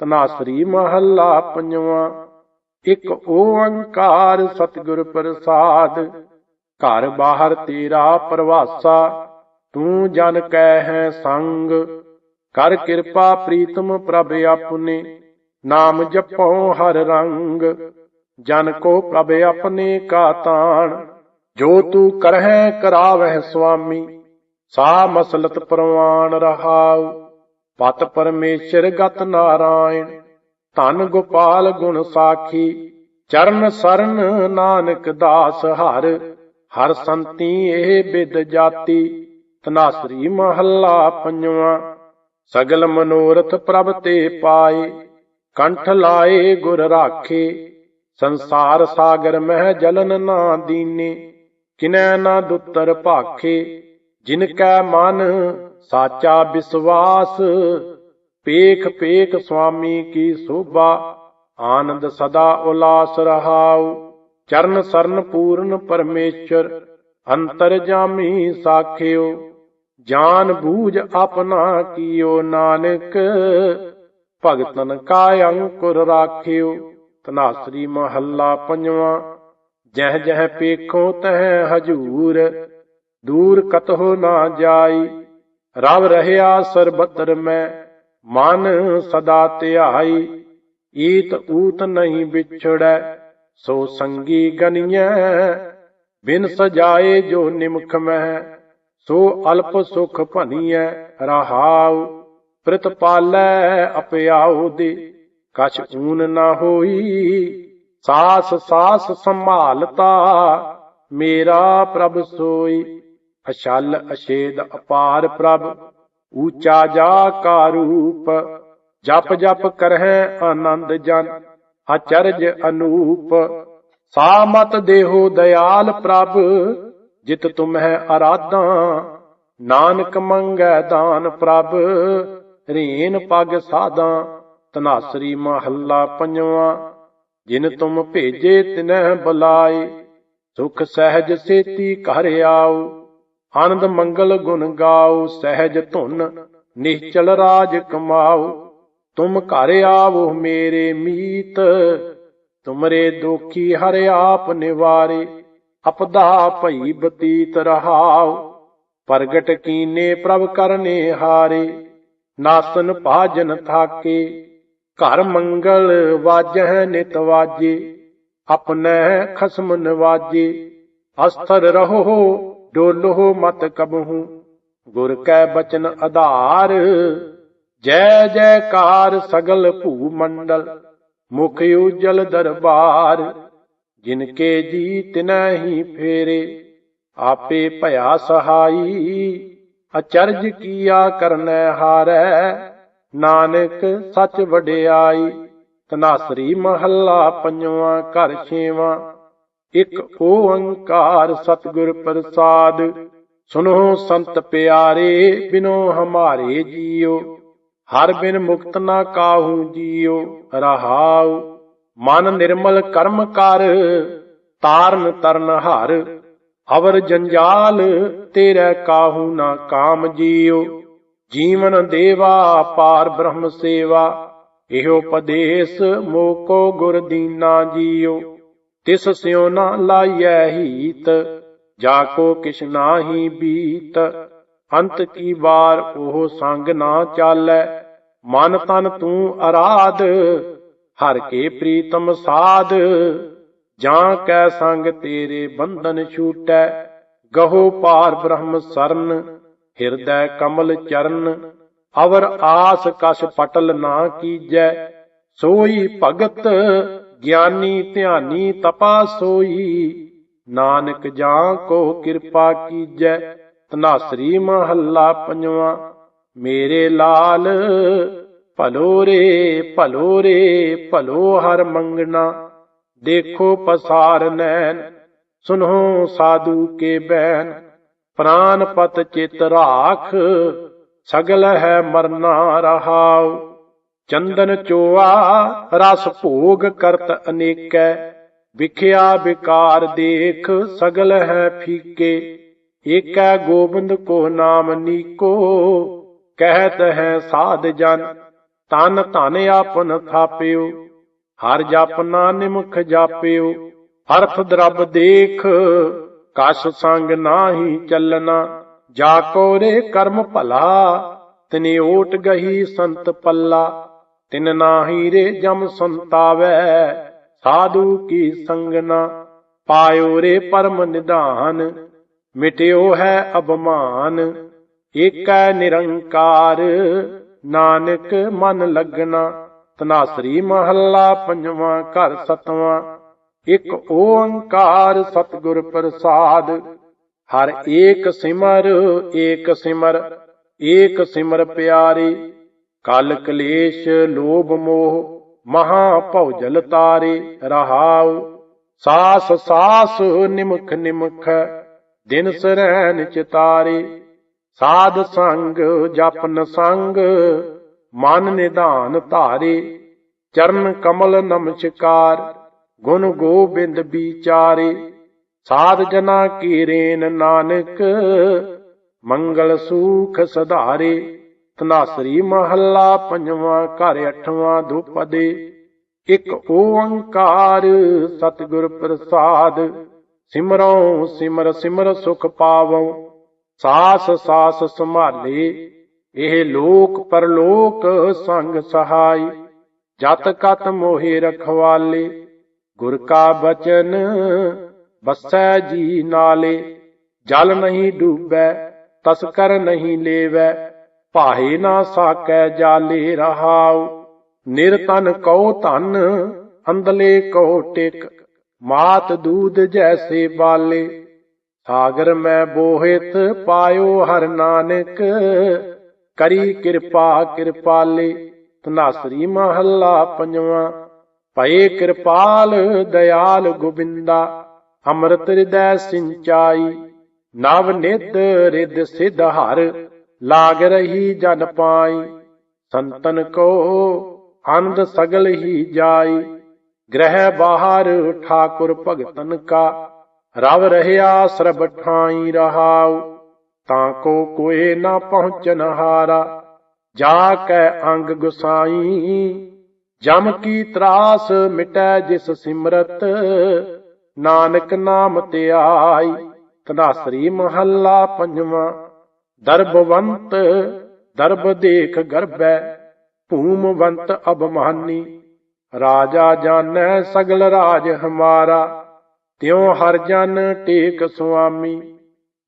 ਤਨਾਸਰੀ ਮਹੱਲਾ ਪੰਜਵਾਂ। ਇੱਕ ਓੰਕਾਰ ਸਤਿਗੁਰ ਪ੍ਰਸਾਦ। ਘਰ ਬਾਹਰ ਤੇਰਾ ਪ੍ਰਵਾਸਾ, ਤੂੰ ਜਨ ਕੈ ਹੈ ਸੰਗ। ਕਰ ਕਿਰਪਾ ਪ੍ਰੀਤਮ ਪ੍ਰਭ ਆਪਨੇ ਨਾਮ ਜਪੋ ਹਰ ਰੰਗ। ਜਨ ਕੋ ਪ੍ਰਭ ਆਪਣੇ ਕਾ ਤਾਣ, ਜੋ ਤੂੰ ਕਰਹਿ ਕਰਾਵਹਿ ਸੁਆਮੀ ਸਾ ਮਸਲਤ ਪ੍ਰਵਾਨ ਰਹਾਉ। ਪਤ ਪਰਮੇਸ਼ਰ ਗਤ ਨਾਰਾਇਣ, ਧਨ ਗੋਪਾਲ ਗੁਣ ਸਾਖੀ, ਚਰਨ ਸਰਨ ਨਾਨਕ ਦਾਸ ਹਰ ਹਰ ਸੰਤੀ ਇਹ ਬਿਦ ਜਾਤੀ ਤਨਾਸਰੀ ਮਹੱਲਾ ਪੰਜਵਾਂ। ਸਗਲ ਮਨੋਰਥ ਪ੍ਰਭ ਤੇ ਪਾਏ, ਕੰਠ ਲਾਏ ਗੁਰ ਰਾਖੇ, ਸੰਸਾਰ ਸਾਗਰ ਮਹਿ ਜਲਨ ਨਾ ਦੀਨੇ, ਕਿਨੈ ਨਾ ਦੁੱਤਰ ਭਾਖੇ ਜਿਨ ਕੈ ਮਨ ਸਾਚਾ ਵਿਸ਼ਵਾਸ ਪੇਖ ਪੇਖ ਸੁਆਮੀ ਕੀ ਸੋਭਾ, ਆਨੰਦ ਸਦਾ ਉਲਾਸ ਰਹਾਉ ਚਰਨ ਸਰਨ ਪੂਰਨ ਪਰਮੇਸ਼ਰ, ਅੰਤਰ ਸਾਖਿਓ, ਜਾਨ ਬੂਝ ਆਪਣਾ ਕੀਓ ਨਾਨਕ, ਭਗਤਨ ਕਾ ਅੰਕੁਰ ਰਾਖਿਓ ਤਨਾਸਰੀ ਮਹੱਲਾ ਪੰਜਵਾਂ ਜਹ ਜਹ ਪੇਖੋ ਤਹ ਹਜੂਰ। ਦੂਰ ਕਤਹੁ ਨਾ ਜਾਈ। ਰਵ ਰਹਿਆ ਸਰਬਤਰ ਮੈਂ, ਮਨ ਸਦਾ ਧਿਆਈ। ਈਤ ਊਤ ਨਹੀਂ ਵਿਛੜੈ, ਸੋ ਸੰਗੀ ਗਨੀਐ। ਬਿਨ ਸਜਾਏ ਜੋ ਨਿਮਖ ਮਹਿ ਸੋ ਅਲਪ ਸੁਖ ਭਨੀਐ ਰਹਾਉ। ਪ੍ਰਿਤ ਪਾਲੈ ਅਪਿਆਉ ਦੇ ਕਛ ਊਨ ਨਾ ਹੋਈ। ਸਾਸ ਸਾਸ ਸੰਭਾਲਤਾ, ਮੇਰਾ ਪ੍ਰਭ ਸੋਈ। ਅਛਲ ਅਛੇਦ ਅਪਾਰ ਪ੍ਰਭ, ਊਚਾ ਜਾ ਕਾ ਰੂਪ, ਜਪ ਜਪ ਕਰਹਿ ਆਨੰਦ ਜਨ, ਅਚਰਜ ਅਨੂਪ। ਸਾ ਮਤ ਦੇਹੋ ਦਇਆਲ ਪ੍ਰਭ, ਜਿਤ ਤੁਮਹਿ ਅਰਾਧਾਂ, ਨਾਨਕ ਮੰਗੈ ਦਾਨ ਪ੍ਰਭ, ਰੇਨ ਪਗ ਸਾਧਾਂ, ਤਨਾਸਰੀ ਮਹੱਲਾ ਪੰਜਵਾਂ। ਜਿਨ ਤੁਮ ਭੇਜੇ ਤਿਨਹਿ ਬੁਲਾਏ, ਸੁਖ ਸਹਿਜ ਸੇਤੀ ਘਰ ਆਓ। ਆਨੰਦ ਮੰਗਲ ਗੁਣ ਗਾਓ, ਸਹਿਜ ਧੁਨ ਨਿਸ਼ਚਲ ਰਾਜ ਕਮਾਓ। ਤੁਮ ਘਰ ਆਵੋ ਮੇਰੇ ਮੀਤ, ਤੁਮਰੇ ਦੁਖੀ ਹਰ ਆਪ ਨਿਵਾਰੇ, ਅਪਦਾ ਭਈ ਬਤੀਤ ਰਹਾਓ। ਪ੍ਰਗਟ ਕੀਨੇ ਪ੍ਰਭ ਕਰਨੇ ਹਾਰੇ, ਨਾਸਨ ਭਾਜਨ ਥਾਕੇ। ਘਰ ਮੰਗਲ ਵਾਜਹਿ ਨਿਤ ਵਾਜੇ, ਆਪਣੈ ਖਸਮ ਨਵਾਜੇ, ਅਸਥਰ ਰਹੋ ਡੋਲੋ ਮਤ ਕਬਹੂ, ਗੁਰ ਕੈ ਬਚਨ ਆਧਾਰ। ਜੈ ਜੈਕਾਰ ਸਗਲ ਭੂ ਮੰਡਲ, ਮੁਖ ਉਜਲ ਦਰਬਾਰ। ਜਿਨ ਕੇ ਜੀ ਤਿਨਹੀ ਫੇਰੇ, ਆਪੇ ਭਇਆ ਸਹਾਈ। ਅਚਰਜ ਕੀਆ ਕਰਨੈ ਹਾਰੈ, ਨਾਨਕ ਸੱਚ ਵਡਿਆਈ। ਤਨਾਸਰੀ ਮਹੱਲਾ ਪੰਜਵਾਂ ਘਰ ਛੇਵਾਂ। ਇੱਕ ਓੰਕਾਰ ਸਤਿਗੁਰ ਪ੍ਰਸਾਦ। ਸੁਨੋ ਸੰਤ ਪਿਆਰੇ, ਬਿਨੋ ਹਮਾਰੇ ਜੀਓ। ਹਰ ਬਿਨ ਮੁਕਤ ਨਾ ਕਾਹੂ ਜੀਓ, ਰਹਾਉ। ਮਨ ਨਿਰਮਲ ਕਰਮ ਕਰ, ਤਾਰਨ ਤਰਨ ਹਰ। ਅਵਰ ਜੰਜਾਲ, ਤੇਰੇ ਕਾਹੂ ਨਾ ਕਾਮ ਜੀਓ। ਜੀਵਨ ਦੇਵਾ, ਪਾਰ ਬ੍ਰਹਮ ਸੇਵਾ। ਇਹੋ ਉਪਦੇਸ਼ ਮੋਕੋ ਗੁਰ ਦੀਨਾ ਜੀਓ। ਤਿਸ ਸਿਉ ਨਾ ਲਾਈਐ ਹੀਤ, ਜਾ ਕੋ ਕਿਛ ਨਾਹੀ ਬੀਤ। ਅੰਤ ਕੀ ਵਾਰ ਉਹ ਸੰਗ ਨਾ ਚਾਲੈ, ਮਨ ਤਨ ਤੂੰ ਅਰਾਧ, ਹਰ ਕੇ ਪ੍ਰੀਤਮ ਸਾਧ। ਜਾਂ ਕੈ ਸੰਗ ਤੇਰੇ ਬੰਧਨ ਛੂਟੈ, ਗਹੋ ਪਾਰ ਬ੍ਰਹਮ ਸਰਨ, ਹਿਰਦੈ ਕਮਲ ਚਰਨ। ਅਵਰ ਆਸ ਕਛ ਪਟਲ ਨਾ ਕੀਜੈ, ਸੋਈ ਭਗਤ ਗਿਆਨੀ ਧਿਆਨੀ ਤਪਾ ਸੋਈ ਨਾਨਕ ਜਾਂ ਕੋ ਕਿਰਪਾ ਕੀਜੈ ਤਨਾਸਰੀ ਮਹੱਲਾ ਪੰਜਵਾਂ। ਮੇਰੇ ਲਾਲ, ਭਲੋ ਰੇ ਭਲੋ ਰੇ, ਭਲੋ ਹਰ ਮੰਗਣਾ। ਦੇਖੋ ਪਸਾਰ ਨੈਣ ਸੁਨੋ ਸਾਧੂ ਕੇ ਬੈਨ ਪ੍ਰਾਨ ਪਤ ਚਿਤ ਰਾਖ, ਸਗਲ ਹੈ ਮਰਨਾ ਰਹਾਉ। ਚੰਦਨ ਚੋਆ, ਰਸ ਭੋਗ ਕਰਤ ਅਨੇਕੈ, ਵਿਖਿਆ ਵਿਕਾਰ ਦੇਖ ਸਗਲ ਹੈ ਫੀਕੇ। ਏਕੈ ਗੋਬਿੰਦ ਕੋ ਨਾਮ ਨੀਕੋ, ਕਹਿਤ ਹੈ ਸਾਧ ਜਨ, ਤਨ ਧਨ ਆਪਨ ਥਾਪਿਓ। ਹਰ ਜਪ ਨਾ ਨਿਮਖ ਜਾਪਿਓ, ਅਰਥ ਦਰਬ ਦੇਖ ਕਸ਼ ਸੰਗ ਨਾਹੀ ਚੱਲਣਾ। ਜਾ ਕੋ ਰੇ ਕਰਮ ਭਲਾ, ਤਿਨੇ ਓਟ ਗਹੀ ਸੰਤ ਪੱਲਾ। ਤਿਨ ਨਾਹੀ ਰੇ ਜਮ ਸੰਤਾਵੈ, ਸਾਧੂ ਕੀ ਸੰਗਨਾ ਪਾਇਓ ਰੇ ਪਰਮ ਨਿਧਾਨ, ਮਿਟਿਓ ਹੈ ਅਬਮਾਨ ਏਕੈ ਨਿਰੰਕਾਰ, ਨਾਨਕ ਮਨ ਲੱਗਣਾ ਤਨਾਸਰੀ ਮਹੱਲਾ ਪੰਜਵਾਂ ਘਰ ਸਤਵਾਂ, ਇੱਕ ਓੰਕਾਰ ਸਤਿਗੁਰ ਪ੍ਰਸਾਦ, ਹਰ ਏਕ ਸਿਮਰ ਏਕ ਸਿਮਰ ਏਕ ਸਿਮਰ ਪਿਆਰੇ ਕਲ ਕਲੇਸ਼ ਲੋਭ ਮੋਹ, ਮਹਾ ਭਉਜਲ ਤਾਰੇ ਰਹਾਉ। ਸਾਸ ਸਾਸ ਨਿਮਖ ਨਿਮਖ, ਦਿਨ ਸਰੈਨ ਚਿਤਾਰੇ ਸਾਧ ਸੰਗ ਜਪਨ ਸੰਗ, ਮਨ ਨਿਧਾਨ ਧਾਰੇ। ਚਰਨ ਕਮਲ ਨਮਸਕਾਰ, ਗੁਣ ਗੋਬਿੰਦ ਵਿਚਾਰੇ। ਸਾਧ ਜਨਾ ਕੀ ਰੇਨ ਨਾਨਕ, ਮੰਗਲ ਸੂਖ ਸਧਾਰੇ। ਤਨਾਸਰੀ ਮਹੱਲਾ ਪੰਜਵਾਂ, ਘਰ ਅਠਵਾਂ ਦੁਪਦੇ ਇੱਕ ਓੰਕਾਰ ਸਤਿਗੁਰ ਪ੍ਰਸਾਦ। ਸਿਮਰਉ, ਸਿਮਰ ਸਿਮਰ ਸੁਖ ਪਾਵਉ। ਸਾਸ ਸਾਸ ਸੰਭਾਲੇ। ਇਹ ਲੋਕ ਪਰਲੋਕ ਸੰਗ ਸਹਾਈ। ਜਤ ਕਤ ਮੋਹਿ ਰਖਵਾਲੇ। ਗੁਰ ਕਾ ਬਚਨ ਬਸੈ ਜੀ ਨਾਲੇ। ਜਲ ਨਹੀਂ ਡੂਬੈ, ਤਸਕਰ ਨਹੀਂ ਲੇਵੈ। ਭਾਏ ਨਾ ਸਾਕੈ ਜਾਲੇ ਰਹਾਉ ਨਿਰਤਨ ਕਉ ਧਨ ਅੰਦਲੇ ਕਉ ਟਿਕ, ਮਾਤ ਦੂਧ ਜੈਸੇ ਬਾਲੇ। ਸਾਗਰ ਮੈਂ ਬੋਹਿਤ ਪਾਇਓ ਹਰ ਨਾਨਕ, ਕਰੀ ਕਿਰਪਾ ਕਿਰਪਾਲੇ ਤਨਾਸਰੀ ਮਹੱਲਾ ਪੰਜਵਾਂ। ਭਏ ਕਿਰਪਾਲ ਦਇਆਲ ਗੋਬਿੰਦਾ, ਅੰਮ੍ਰਿਤ ਹਿਰਦੈ ਸਿੰਚਾਈ, ਨਵ ਨਿਤ ਰਿਦ ਸਿਧ ਹਰ ਲਾਗ ਰਹੀ ਜਨ ਪਾਈ, ਸੰਤਨ ਕੋ ਆਨੰਦ ਸਗਲ ਹੀ ਜਾਈ। ਗ੍ਰਹਿ ਬਾਹਰ ਠਾਕੁਰ ਭਗਤਨ ਕਾ, ਰਵ ਰਹਿਆ ਸਰਬ ਠਾਈ ਰਹਾਉ। ਤਾਂ ਕੋ ਕੋਏ ਨਾ ਪਹੁੰਚਨ ਹਾਰਾ, ਜਾ ਕੈ ਅੰਗ ਗੁਸਾਈ। ਜਮ ਕੀ ਤਰਾਸ ਮਿਟੈ ਜਿਸ ਸਿਮਰਤ, ਨਾਨਕ ਨਾਮ ਧਿਆਈ ਤਨਾਸਰੀ ਮਹੱਲਾ ਪੰਜਵਾਂ। ਦਰਬਵੰਤ, ਦਰਬ ਦੇਖ ਗਰਬੈ, ਭੂਮਵੰਤ ਅਬਮਾਨੀ ਰਾਜਾ ਜਾਣੈ ਸਗਲ ਰਾਜ ਹਮਾਰਾ, ਤਿਉ ਹਰ ਜਨ ਟੇਕ ਸੁਆਮੀ।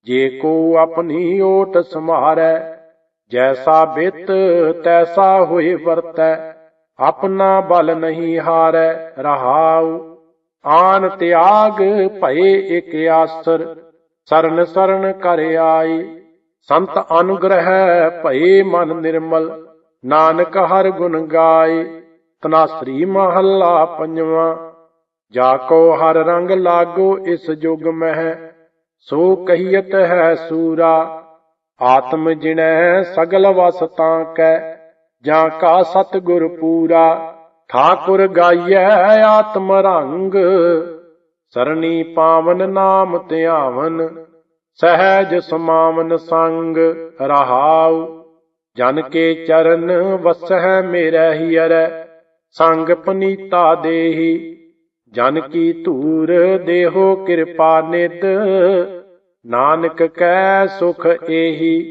ਜੇ ਕੋ ਆਪਣੀ ਓਟ ਸਮਾਰੈ, ਜੈਸਾ ਬਿਤ ਤੈਸਾ ਹੋਏ ਵਰਤੈ, ਆਪਣਾ ਬਲ ਨਹੀਂ ਹਾਰੈ, ਰਹਾਉ। ਆਨ ਤਿਆਗ ਭਏ ਇਕ ਆਸਰ, ਸਰਨ ਸਰਨ ਕਰ ਆਈ। ਸੰਤ ਅਨੁਗ੍ਰਹਿ ਭਏ ਮਨ ਨਿਰਮਲ, ਨਾਨਕ ਹਰ ਗੁਣ ਗਾਏ ਤਨਾਸਰੀ ਮਹੱਲਾ ਪੰਜਵਾਂ। ਜਾ ਕੋ ਹਰ ਰੰਗ ਲਾਗੋ ਇਸ ਜੁਗ ਮਹਿ, ਸੋ ਕਹੀਤ ਹੈ ਸੂਰਾ। ਆਤਮ ਜਿਣੈ ਸਗਲ ਵਸ ਤਾਂ ਕੈ, ਜਾਂ ਕਾ ਸਤ ਗੁਰ ਪੂਰਾ। ਠਾਕੁਰ ਗਾਈਐ ਆਤਮ ਰੰਗ, ਸਰਣੀ ਪਾਵਨ ਨਾਮ ਧਿਆਵਨ। ਸਹਿਜ ਸਮਾਵਨ ਸੰਗ ਰਹਾਉ, ਜਨ ਕੇ ਚਰਨ ਵਸਹਿ ਮੇਰੇ ਹੀਰੈ ਸੰਗ ਪਨੀਤਾ ਦੇਹੀ, ਜਨ ਕੀ ਧੂਰ ਦੇਹੋ ਕਿਰਪਾ ਨਿਤ, ਨਾਨਕ ਕੈ ਸੁਖ ਏਹੀ।